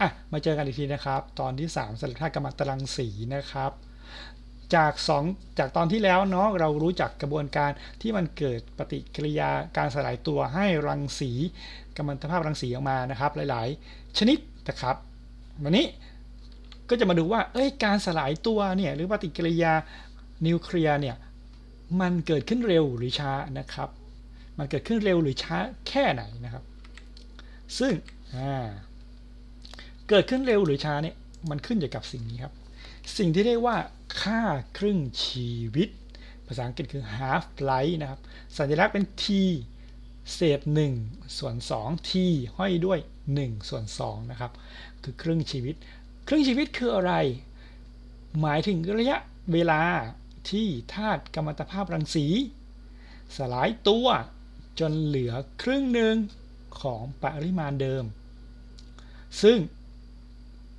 อะมาเจอกันอีกทีนะครับ ตอนที่ 3สลับธาตุกำมะตรังสีนะครับ จาก 2 จากตอนที่แล้วเนาะเรารู้จักกระบวนการที่มันเกิดปฏิกิริยาการสลายตัวให้รังสีกัมมันตภาพรังสีออกมานะครับ หลายๆ ชนิดนะครับ วันนี้ก็จะมาดูว่า เอ้ย การสลายตัวเนี่ยหรือปฏิกิริยานิวเคลียร์เนี่ยมันเกิดขึ้นเร็วหรือช้านะครับ มันเกิดขึ้นเร็วหรือช้าแค่ไหนนะครับ ซึ่งอ่า เกิดขึ้นเร็วหรือช้าเนี่ยมันขึ้นอยู่กับสิ่งนี้ครับ สิ่งที่เรียกว่าค่าครึ่งชีวิต ภาษาอังกฤษคือ half life นะครับ สัญลักษณ์เป็น t เศษ1ส่วน2 t ห้อยด้วย 1 ส่วน2นะครับ คือครึ่งชีวิต ครึ่งชีวิตคืออะไร หมายถึงระยะเวลาที่ธาตุกัมมันตภาพรังสี สลายตัวจนเหลือครึ่งหนึ่งของปริมาณเดิม ซึ่ง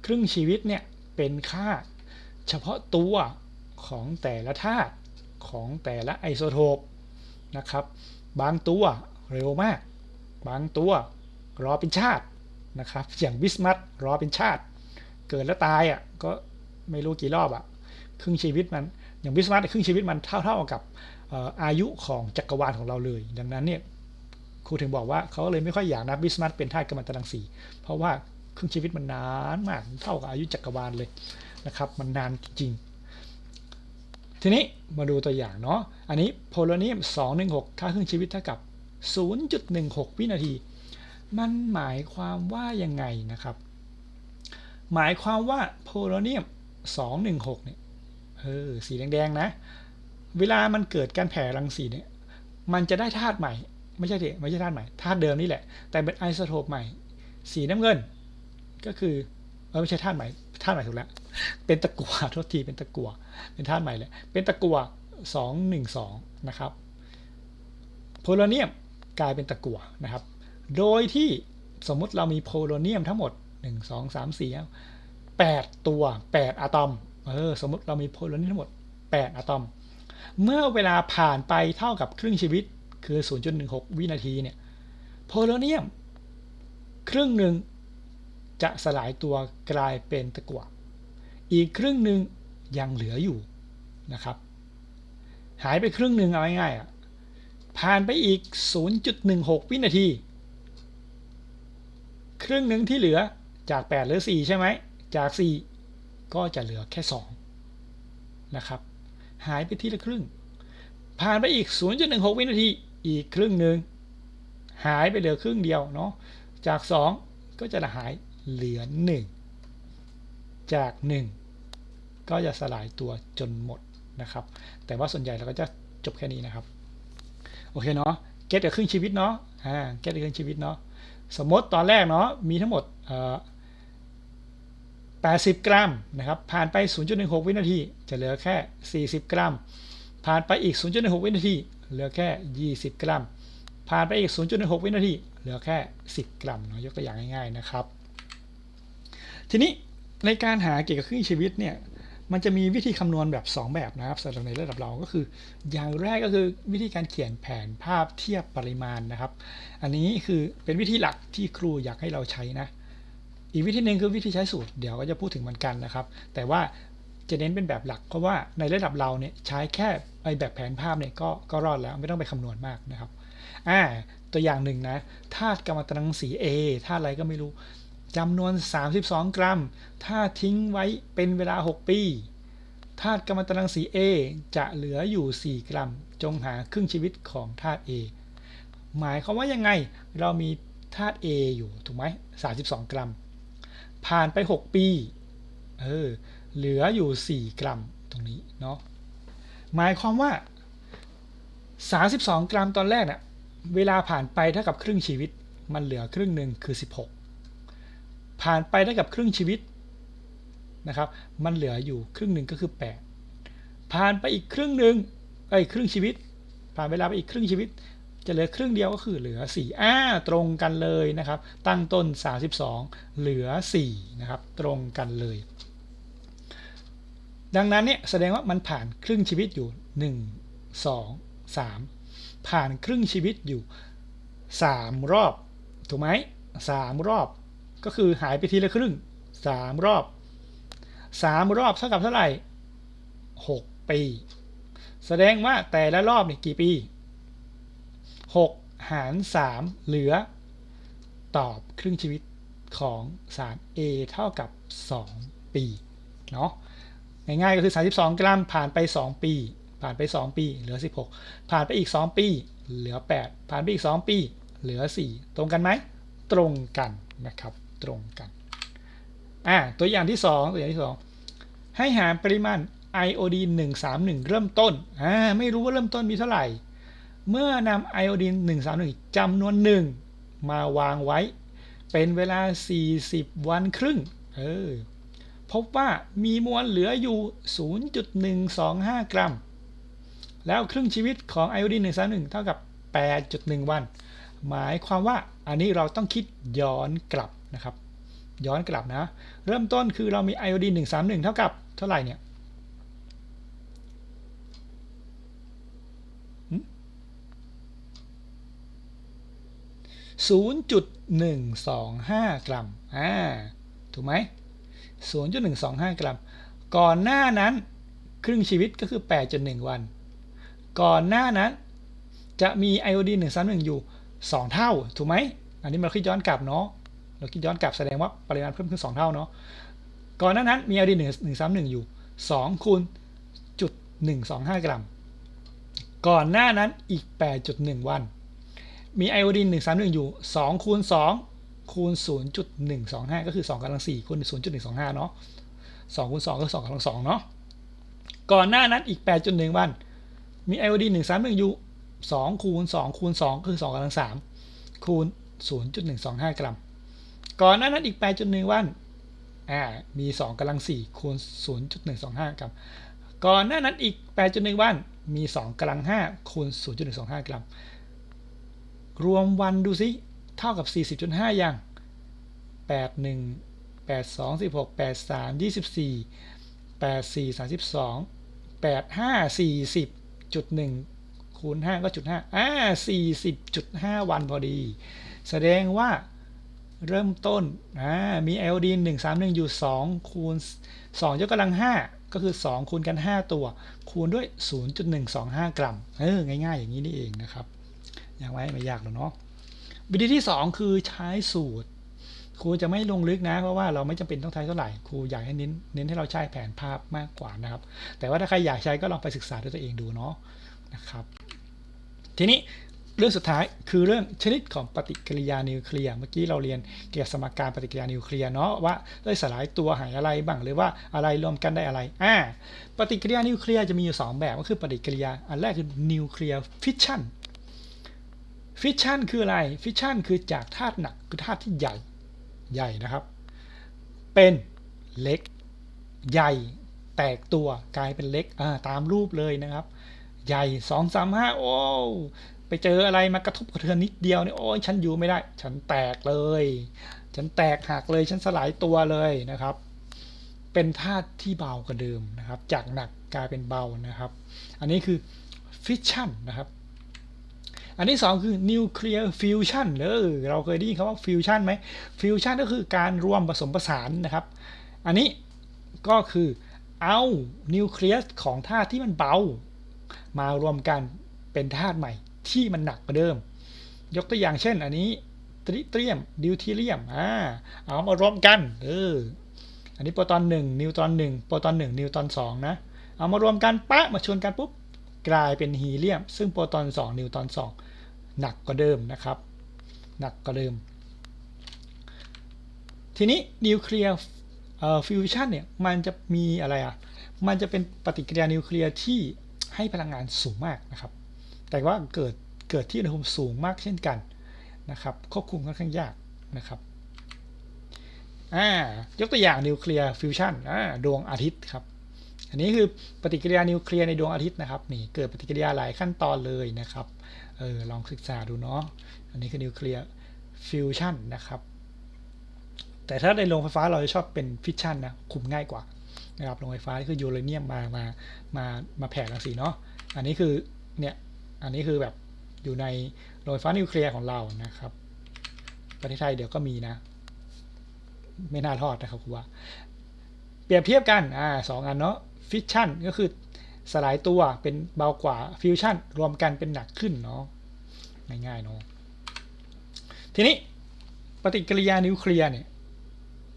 ครึ่งชีวิตเนี่ยเป็นค่าเฉพาะตัวของแต่ละธาตุของแต่ละไอโซโทปนะครับ บางตัวเร็วมาก บางตัวรอเป็นชาตินะครับ อย่างบิสมัตรอเป็นชาติ เกิดแล้วตายอะก็ไม่รู้กี่รอบอะครึ่งชีวิตมันอย่างบิสมัตครึ่งชีวิตมันเท่าๆกับอายุของจักรวาลของเราเลย ดังนั้นเนี่ยครูถึงบอกว่าเขาเลยไม่ค่อยอยากนับบิสมัตเป็นธาตุกัมมันตรังสี เพราะว่า ครึ่งชีวิตมันนานมากเท่ากับอายุจักรวาลเลยนะครับ มันนานจริงๆ ทีนี้มาดูตัวอย่างเนาะอันนี้โพโลเนียม 216 ค่าครึ่งชีวิตเท่ากับ 0.16 วินาที มันหมายความว่ายังไงนะครับ หมายความว่าโพโลเนียม 216 เนี่ยเออสีแดงๆนะ เวลามันเกิดการแผ่รังสีเนี่ย มันจะได้ธาตุใหม่ ไม่ใช่เดไม่ใช่ธาตุใหม่ ธาตุเดิมนี่แหละ แต่เป็นไอโซโทปใหม่ สีน้ำเงิน ก็คือเออไม่ใช่ธาตุใหม่ธาตุใหม่ถูกแล้วเป็นตะกั่วโทษทีเป็นตะกั่วเป็นธาตุใหม่เลยเป็นตะกั่ว212นะครับโพโลเนียมกลายเป็นตะกั่วนะครับ โดยที่สมมุติเรามีโพโลเนียมทั้งหมด 1 2 3 4 8 ตัว 8 อะตอมเออสมมติเรามีโพโลเนียมทั้งหมด 8 อะตอม เมื่อเวลาผ่านไปเท่ากับครึ่งชีวิตคือ 0.16 วินาทีเนี่ยโพโลเนียม ครึ่งหนึ่ง จะสลายตัวกลายเป็นตะกั่วอีกครึ่งหนึ่งยังเหลืออยู่นะครับ หายไปครึ่งหนึ่งเอาง่ายๆอะผ่านไปอีก 0.16 วินาที ครึ่งหนึ่งที่เหลือจาก8เหลือ 4 ใช่ไหม จาก 4 ก็จะเหลือแค่ 2 นะครับ หายไปทีละครึ่ง ผ่านไปอีก 0.16 วินาที อีกครึ่งหนึ่ง หายไปเหลือครึ่งเดียวเนาะ จาก 2 ก็จะหาย เหลือ 1 จาก 1 ก็จะสลายตัวจนหมดนะครับ แต่ว่าส่วนใหญ่เราก็จะจบแค่นี้นะครับ โอเคเนาะเก็ตกับครึ่งชีวิตเนาะอ่าเก็ตกับครึ่งชีวิตเนาะสมมติตอนแรกเนาะมีทั้งหมดเอ่อ80 กรัมนะครับผ่านไป 0.16 วินาที จะเหลือแค่ 40 กรัม ผ่านไปอีก 0.16 วินาที เหลือแค่ 20 กรัม ผ่านไปอีก 0.16 วินาที เหลือแค่ 10 กรัมเนาะยกตัวอย่างง่ายๆนะครับ ทีนี้ในการหาเกี่ยวกับครึ่งชีวิตเนี่ยมันจะมีวิธีคำนวณแบบ 2 แบบนะครับสำหรับในระดับเราก็คือ อย่างแรกก็คือวิธีการเขียนแผนภาพเทียบปริมาณนะครับ อันนี้คือเป็นวิธีหลักที่ครูอยากให้เราใช้นะ อีกวิธีหนึ่งคือวิธีใช้สูตรเดี๋ยวก็จะพูดถึงเหมือนกันนะครับ แต่ว่าจะเน้นเป็นแบบหลักเพราะว่าในระดับเราเนี่ยใช้แค่ไอแบบแผนภาพเนี่ยก็ก็รอดแล้วไม่ต้องไปคำนวณมากนะครับอ่าตัวอย่างหนึ่งนะธาตุกัมมันตรังสี A ธาตุอะไรก็ไม่รู้ จำนวน 32 กรัม ถ้าทิ้งไว้เป็นเวลา 6 ปีธาตุกัมมันตรังสี A จะเหลืออยู่ 4 กรัม จงหาครึ่งชีวิตของธาตุ A หมายความว่ายังไงเรามีธาตุ A อยู่ถูกไหม32 กรัม ผ่านไป 6 ปี เออ เหลืออยู่ 4 กรัมตรงนี้เนาะ หมายความว่า 32 กรัมตอนแรกเนะ่ยเวลาผ่านไปเท่ากับครึ่งชีวิต มันเหลือครึ่งหนึ่งคือ 16 ผ่านไปได้กับครึ่งชีวิตนะครับ มันเหลืออยู่ครึ่งหนึ่งก็คือ 8 ผ่านไปอีกครึ่งหนึ่งไอ้ครึ่งชีวิต ผ่านเวลาไปอีกครึ่งชีวิต จะเหลือครึ่งเดียวก็คือเหลือ4อ่าตรงกันเลยนะครับ ตั้งต้น 32 เหลือ4นะครับ ตรงกันเลย ดังนั้นเนี่ยแสดงว่ามันผ่านครึ่งชีวิตอยู่ 1 2 3 ผ่านครึ่งชีวิตอยู่ 3 รอบ ถูกไหมสามรอบ ก็คือหายไปทีละครึ่งสามรอบสามรอบเท่ากับเท่าไหร่หกปี แสดงว่าแต่ละรอบนี่กี่ปีหกหารสามเหลือ ตอบครึ่งชีวิตของสาร A เท่ากับ 2 ปีเนาะง่ายๆก็คือ 32 กรัมผ่านไป 2 ปี ผ่านไป 2 ปี เหลือ 16 ผ่านไปอีก 2 ปี เหลือ 8 ผ่านไปอีก 2 ปี เหลือ 4 ตรงกันไหม ตรงกันนะครับ ตรงกันอ่าตัวอย่างที่ 2 ตัวอย่างที่ 2 ให้หาปริมาณไอโอดีน131 เริ่มต้นอ่าไม่รู้ว่าเริ่มต้นมีเท่าไหร่ เมื่อนำไอโอดีน131จำนวนหนึ่งมาวางไว้ เป็นเวลา 40 วันครึ่งเออพบว่ามีมวลเหลืออยู่ 0.125 กรัม แล้วครึ่งชีวิตของไอโอดีน131 เท่ากับ 8.1 วัน หมายความว่าอันนี้เราต้องคิดย้อนกลับนะครับ ย้อนกลับนะ เริ่มต้นคือเรามีไอโอดีน131 เท่ากับเท่าไหร่เนี่ย0.125กรัมอ่าถูกไหม0.125กรัม ก่อนหน้านั้นครึ่งชีวิตก็คือ8.1วัน ก่อนหน้านั้นจะมีไอโอดีน131อยู่ 2 เท่าถูกไหมอันนี้เราคิดย้อนกลับเนาะเราคิดย้อนกลับแสดงว่าปริมาณเพิ่มขึ้น 2 เท่าเนาะก่อนหน้านั้นมีไอโอดีน131 อยู่ 2คูณจุด125 กรัม ก่อนหน้านั้นอีก 8.1 วัน มีไอโอดีน131 อยู่ 2คูณ2คูณ0.125 ก็คือ 2กำลัง4คูณ0.125 เนาะ2คูณ2ก็คือ2กำลัง2เนาะก่อนหน้านั้นอีก 8.1 วัน มีไอโอดีน131 อยู่ 2คูณ2คูณ2คือ2กำลัง3คูณ 0.125 กรัม ก่อนหน้านั้นอีก 8.1 วันอ่ามี 2กำลัง4คูณ 0.125 กรัม ก่อนหน้านั้นอีก 8.1 วัน มี 2กำลัง5คูณ 0.125 กรัม รวมวันดูสิเท่ากับ 40.5ย่าง81 82 16 83 24 84 32 85 40.1 คูณ 5 ก็จุด5อ่า40.5วันพอดี แสดงว่าเริ่มต้นอ่ามีไอโอดีน131 อยู่ 2 คูณ 2 ยกกำลัง 5 ก็คือ 2 คูณกัน 5 ตัว คูณด้วย 0.125 กรัม เออ ง่ายๆ อย่างนี้นี่เองนะครับ อย่างไรไม่ยากหรอกเนาะ วิธีที่ 2 คือใช้สูตร ครูจะไม่ลงลึกนะ เพราะว่าเราไม่จำเป็นต้องใช้เท่าไหร่ ครูอยากให้เน้น เน้นให้เราใช้แผนภาพมากกว่านะครับ แต่ว่าถ้าใครอยากใช้ก็ลองไปศึกษาด้วยตัวเองดูเนาะ นะครับ ทีนี้เรื่องสุดท้ายคือเรื่องชนิดของปฏิกิริยานิวเคลียร์ เมื่อกี้เราเรียนเกี่ยวกับสมการปฏิกิริยานิวเคลียร์เนาะว่าได้สลายตัวหายอะไรบ้างหรือว่าอะไรรวมกันได้อะไร อ่า ปฏิกิริยานิวเคลียร์จะมีอยู่ 2 แบบก็คือปฏิกิริยา อันแรกคือนิวเคลียร์ฟิชชั่น ฟิชชั่นคืออะไร ฟิชชั่นคือจากธาตุหนักคือธาตุที่ใหญ่ใหญ่นะครับ เป็นเล็กใหญ่แตกตัวกลายเป็นเล็กตามรูปเลยนะครับ ใหญ่สองสามห้าโอ้ไปเจออะไรมากระทบกระเทือนนิดเดียวเนี่ยโอ้ยฉันอยู่ไม่ได้ ฉันแตกเลย ฉันแตกหักเลยฉันสลายตัวเลยนะครับ เป็นธาตุที่เบากว่าเดิมนะครับ จากหนักกลายเป็นเบานะครับ อันนี้คือฟิชชั่นนะครับอันที่ 2 คือนิวเคลียร์ฟิวชันเออเราเคยได้ยินคำว่าฟิวชันไหมฟิวชันก็คือการรวมผสมผสานนะครับ อันนี้ก็คือเอานิวเคลียสของธาตุที่มันเบา มารวมกันเป็นธาตุใหม่ที่มันหนักกว่าเดิม ยกตัวอย่างเช่น อันนี้ตริเตียมดิวทีเรียมอ่าเอามารวมกันเอออันนี้โปรตอน1นิวตรอน1โปรตอน1นิวตรอน2นะเอามารวมกันปะมาชนกันปุ๊บกลายเป็นฮีเลียม ซึ่งโปรตอน2นิวตรอน2หนักกว่าเดิมนะครับหนักกว่าเดิม ทีนี้นิวเคลียร์ฟิวชันเนี่ยมันจะมีอะไรอะมันจะเป็นปฏิกิริยานิวเคลียร์ที่ ให้พลังงานสูงมากนะครับ แต่ว่าเกิดเกิดที่อุณหภูมิสูงมากเช่นกันนะครับ ควบคุมค่อนข้างยากนะครับอ่ายกตัวอย่างนิวเคลียร์ฟิวชันอ่าดวงอาทิตย์ครับ อันนี้คือปฏิกิริยานิวเคลียร์ในดวงอาทิตย์นะครับนี่เกิดปฏิกิริยาหลายขั้นตอนเลยนะครับเออลองศึกษาดูเนาะอันนี้คือนิวเคลียร์ฟิวชันนะครับ แต่ถ้าในโรงไฟฟ้าเราจะชอบเป็นฟิชชันนะคุมง่ายกว่า นะครับโรงไฟฟ้าที่คือยูเรเนียมมามามามาแผ่รังสีเนาะอันนี้คือเนี่ยอันนี้คือแบบอยู่ในโรงไฟฟ้านิวเคลียร์ของเรานะครับ ประเทศไทยเดี๋ยวก็มีนะ ไม่น่ารอดนะครับคุณว่า เปรียบเทียบกันอ่าสองอันเนาะฟิชชั่นก็คือสลายตัวเป็นเบากว่าฟิวชั่นรวมกันเป็นหนักขึ้นเนาะง่ายๆเนาะทีนี้ปฏิกิริยานิวเคลียร์เนี่ย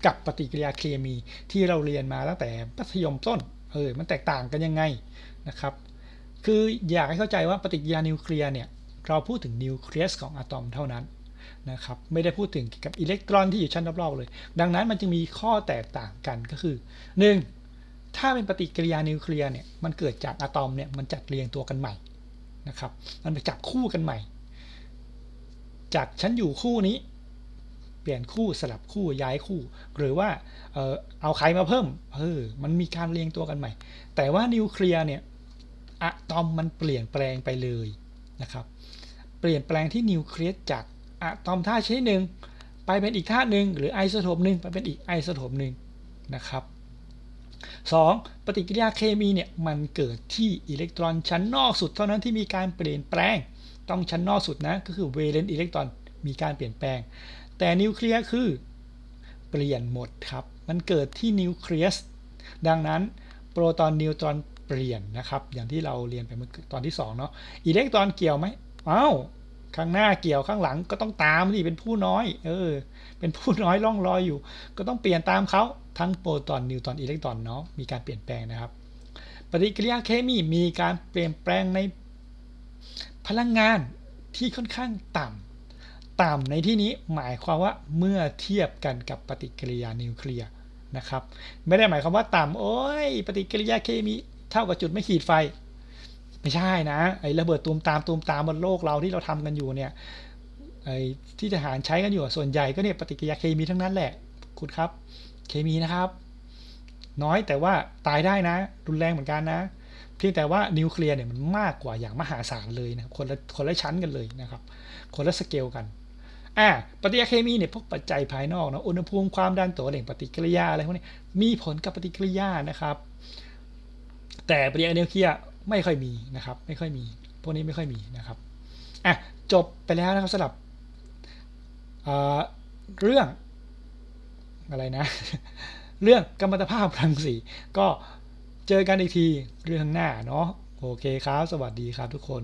กับปฏิกิริยาเคมีที่เราเรียนมาตั้งแต่มัธยมต้นเออมันแตกต่างกันยังไงนะครับ คืออยากให้เข้าใจว่าปฏิกิริยานิวเคลียร์เนี่ยเราพูดถึงนิวเคลียสของอะตอมเท่านั้นนะครับไม่ได้พูดถึงเกี่ยวกับอิเล็กตรอนที่อยู่ชั้นรอบๆเลย ดังนั้นมันจึงมีข้อแตกต่างกันก็คือ 1. ถ้าเป็นปฏิกิริยานิวเคลียร์เนี่ยมันเกิดจากอะตอมเนี่ยมันจัดเรียงตัวกันใหม่นะครับมันไปจับคู่กันใหม่ จากฉันอยู่คู่นี้ เปลี่ยนคู่สลับคู่ย้ายคู่ หรือว่าเออเอาใครมาเพิ่มเออมันมีการเรียงตัวกันใหม่ แต่ว่านิวเคลียร์เนี่ยอะตอมมันเปลี่ยนแปลงไปเลยนะครับ เปลี่ยนแปลงที่นิวเคลียสจากอะตอมท่าชนิดหนึ่งไปเป็นอีกท่าหนึ่งหรือไอโซโทปหนึ่งไปเป็นอีกไอโซโทปหนึ่งนะครับ 2. ปฏิกิริยาเคมีเนี่ยมันเกิดที่อิเล็กตรอนชั้นนอกสุดเท่านั้นที่มีการเปลี่ยนแปลง ต้องชั้นนอกสุดนะก็คือเวเลนต์อิเล็กตรอนมีการเปลี่ยนแปลง แต่นิวเคลียร์คือ เปลี่ยนหมดครับ มันเกิดที่นิวเคลียสดังนั้นโปรตอนนิวตรอนเปลี่ยนนะครับ อย่างที่เราเรียนไปเมื่อตอนที่2เนาะอิเล็กตรอนเกี่ยวไหมอ้าวข้างหน้าเกี่ยวข้างหลังก็ต้องตามสิเป็นผู้น้อย เออ เป็นผู้น้อยล่องลอยอยู่ ก็ต้องเปลี่ยนตามเขาทั้งโปรตอนนิวตรอนอิเล็กตรอนเนาะมีการเปลี่ยนแปลงนะครับ ปฏิกิริยาเคมีมีการเปลี่ยนแปลงในพลังงานที่ค่อนข้างต่ำ ต่ำในที่นี้หมายความว่าเมื่อเทียบกันกับปฏิกิริยานิวเคลียร์นะครับไม่ได้หมายความว่าต่ำโอ้ยปฏิกิริยาเคมีเท่ากับจุดไม่ขีดไฟ ไม่ใช่นะไอ้ระเบิดตูมตามตูมตามบนโลกเราที่เราทำกันอยู่เนี่ยไอ้ที่ทหารใช้กันอยู่ส่วนใหญ่ก็เนี่ยปฏิกิริยาเคมีทั้งนั้นแหละคุณครับเคมีนะครับ น้อยแต่ว่าตายได้นะ รุนแรงเหมือนกันนะเพียงแต่ว่านิวเคลียร์เนี่ยมันมากกว่าอย่างมหาศาลเลยนะคนละคนละชั้นกันเลยนะครับ คนละสเกลกัน อ่าปฏิกิริยาเคมีเนี่ยพวกปัจจัยภายนอกนะอุณหภูมิความดันตัวเร่งปฏิกิริยาอะไรพวกนี้มีผลกับปฏิกิริยานะครับ แต่ปฏิกิริยานิวเคลียร์ไม่ค่อยมีนะครับ ไม่ค่อยมี พวกนี้ไม่ค่อยมีนะครับอะจบไปแล้วนะครับสำหรับเรื่องอะไรนะ เรื่องกรรมตภาพรังสีก็เจอกันอีกทีเรื่องหน้าเนาะโอเคครับ สวัสดีครับทุกคน